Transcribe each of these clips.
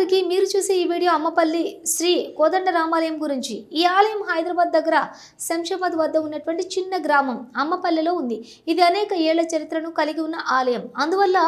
అందరికీ మీరు చూసే ఈ వీడియో అమ్మపల్లి శ్రీ కోదండ రామాలయం గురించి. ఈ ఆలయం హైదరాబాద్ దగ్గర శంషాబాద్ వద్ద ఉన్నటువంటి చిన్న గ్రామం అమ్మపల్లిలో ఉంది. ఇది అనేక ఏళ్ళ చరిత్రను కలిగి ఉన్న ఆలయం. అందువల్ల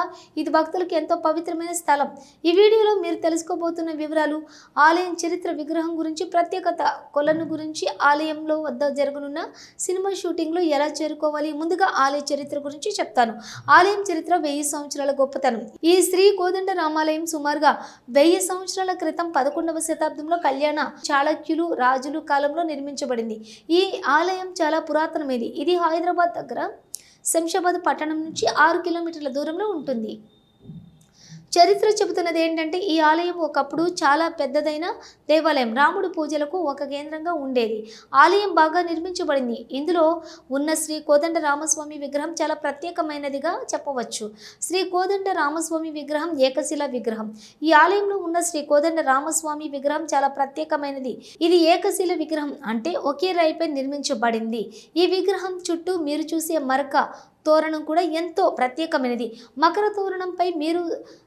ఇది భక్తులకు ఎంతో పవిత్రమైన స్థలం. ఈ వీడియోలో మీరు తెలుసుకోబోతున్న వివరాలు ఆలయం చరిత్ర విగ్రహం గురించి ప్రత్యేకత కొలను గురించి ఆలయంలో వద్ద జరగనున్న సినిమా షూటింగ్లో ఎలా చేరుకోవాలి ముందుగా ఆలయ చరిత్ర గురించి చెప్తాను. ఆలయం చరిత్ర వెయ్యి సంవత్సరాల గొప్పతనం. ఈ శ్రీ కోదండ రామాలయం సుమారుగా వెయ్యి సంవత్సరాల క్రితం పదకొండవ శతాబ్దంలో కళ్యాణ చాళక్యులు రాజులు కాలంలో నిర్మించబడింది. ఈ ఆలయం చాలా పురాతనమైనది. ఇది హైదరాబాద్ దగ్గర శంషాబాద్ పట్టణం నుంచి ఆరు కిలోమీటర్ల దూరంలో ఉంటుంది. చరిత్ర చెబుతున్నది ఏంటంటే ఈ ఆలయం ఒకప్పుడు చాలా పెద్దదైన దేవాలయం. రాముడు పూజలకు ఒక కేంద్రంగా ఉండేది. ఆలయం బాగా నిర్మించబడింది. ఇందులో ఉన్న శ్రీ కోదండ రామస్వామి విగ్రహం చాలా ప్రత్యేకమైనదిగా చెప్పవచ్చు. శ్రీ కోదండ రామస్వామి విగ్రహం ఏకశిల విగ్రహం. ఈ ఆలయంలో ఉన్న శ్రీ కోదండ రామస్వామి విగ్రహం చాలా ప్రత్యేకమైనది. ఇది ఏకశిల విగ్రహం అంటే ఒకే రాయిపై నిర్మించబడింది. ఈ విగ్రహం చుట్టూ మీరు చూసే మరక తోరణం కూడా ఎంతో ప్రత్యేకమైనది. మకర తోరణంపై మీరు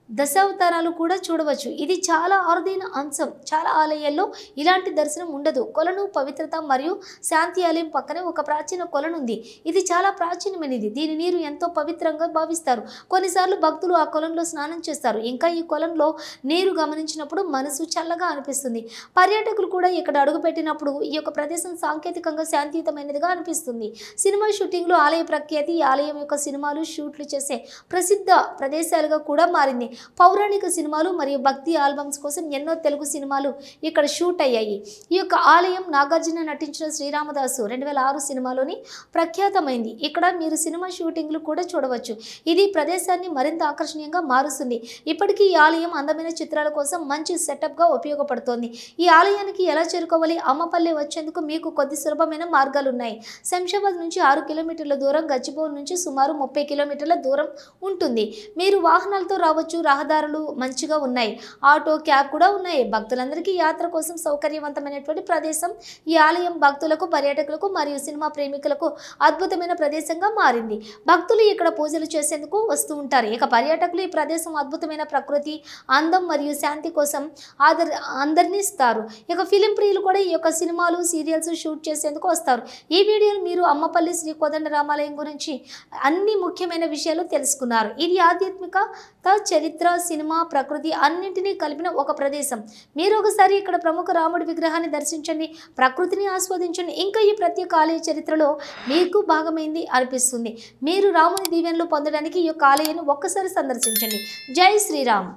దశావతారాలు కూడా చూడవచ్చు. ఇది చాలా అరుదైన అంశం. చాలా ఆలయాల్లో ఇలాంటి దర్శనం ఉండదు. కొలను పవిత్రత మరియు శాంతి ఆలయం పక్కనే ఒక ప్రాచీన కొలను ఉంది ఇది చాలా ప్రాచీనమైనది. దీని నీరు ఎంతో పవిత్రంగా భావిస్తారు. కొన్నిసార్లు భక్తులు ఆ కొలంలో స్నానం చేస్తారు. ఇంకా ఈ కొలంలో నీరు గమనించినప్పుడు మనసు చల్లగా అనిపిస్తుంది. పర్యాటకులు కూడా ఇక్కడ అడుగుపెట్టినప్పుడు ఈ యొక్క ప్రదేశం సాంకేతికంగా శాంతియుతమైనదిగా అనిపిస్తుంది. సినిమా షూటింగ్లో ఆలయ ప్రఖ్యాతి ఈ ఆలయం యొక్క సినిమాలు షూట్లు చేసే ప్రసిద్ధ ప్రదేశాలుగా కూడా మారింది. పౌరాణిక సినిమాలు మరియు భక్తి ఆల్బమ్స్ కోసం ఎన్నో తెలుగు సినిమాలు ఇక్కడ షూట్ అయ్యాయి. ఈ యొక్క ఆలయం నాగార్జున నటించిన శ్రీరామదాసు రెండు వేల ఆరు సినిమాలోని ప్రఖ్యాతమైంది. ఇక్కడ మీరు సినిమా షూటింగ్లు కూడా చూడవచ్చు. ఇది ప్రదేశాన్ని మరింత ఆకర్షణీయంగా మారుస్తుంది. ఇప్పటికీ ఈ ఆలయం అందమైన చిత్రాల కోసం మంచి సెటప్గా ఉపయోగపడుతోంది. ఈ ఆలయానికి ఎలా చేరుకోవాలి? అమ్మపల్లి వచ్చేందుకు మీకు కొద్ది సులభమైన మార్గాలు ఉన్నాయి. శంషాబాద్ నుంచి ఆరు కిలోమీటర్ల దూరం గచ్చిబౌల్ నుంచి సుమారు ముప్పై కిలోమీటర్ల దూరం ఉంటుంది. మీరు వాహనాలతో రావచ్చు రహదారులు మంచిగా ఉన్నాయి. ఆటో క్యాబ్ కూడా ఉన్నాయి. భక్తులందరికీ యాత్ర కోసం సౌకర్యవంతమైనటువంటి ప్రదేశం. ఈ ఆలయం భక్తులకు పర్యాటకులకు మరియు సినిమా ప్రేమికులకు అద్భుతమైన ప్రదేశంగా మారింది. భక్తులు ఇక్కడ పూజలు చేసేందుకు వస్తూ ఉంటారు. ఇక పర్యాటకులు ఈ ప్రదేశం అద్భుతమైన ప్రకృతి అందం మరియు శాంతి కోసం ఆదర్ అందరినీ ఇస్తారు. ఇక ఫిలిం ప్రియులు కూడా ఈ యొక్క సినిమాలు సీరియల్స్ షూట్ చేసేందుకు వస్తారు. ఈ వీడియోలు మీరు అమ్మపల్లి శ్రీ కోదండ రామాలయం గురించి అన్ని ముఖ్యమైన విషయాలు తెలుసుకున్నారు. ఇది ఆధ్యాత్మికత చరిత్ర చరిత్ర సినిమా ప్రకృతి అన్నింటినీ కలిపిన ఒక ప్రదేశం. మీరు ఒకసారి ఇక్కడ ప్రముఖ రాముడి విగ్రహాన్ని దర్శించండి ప్రకృతిని ఆస్వాదించండి. ఇంకా ఈ ప్రత్యేక ఆలయ చరిత్రలో మీకు భాగమైంది అనిపిస్తుంది. మీరు రాముని దీవెనలు పొందడానికి ఈ యొక్క ఆలయాన్ని ఒక్కసారి సందర్శించండి. జై శ్రీరామ్.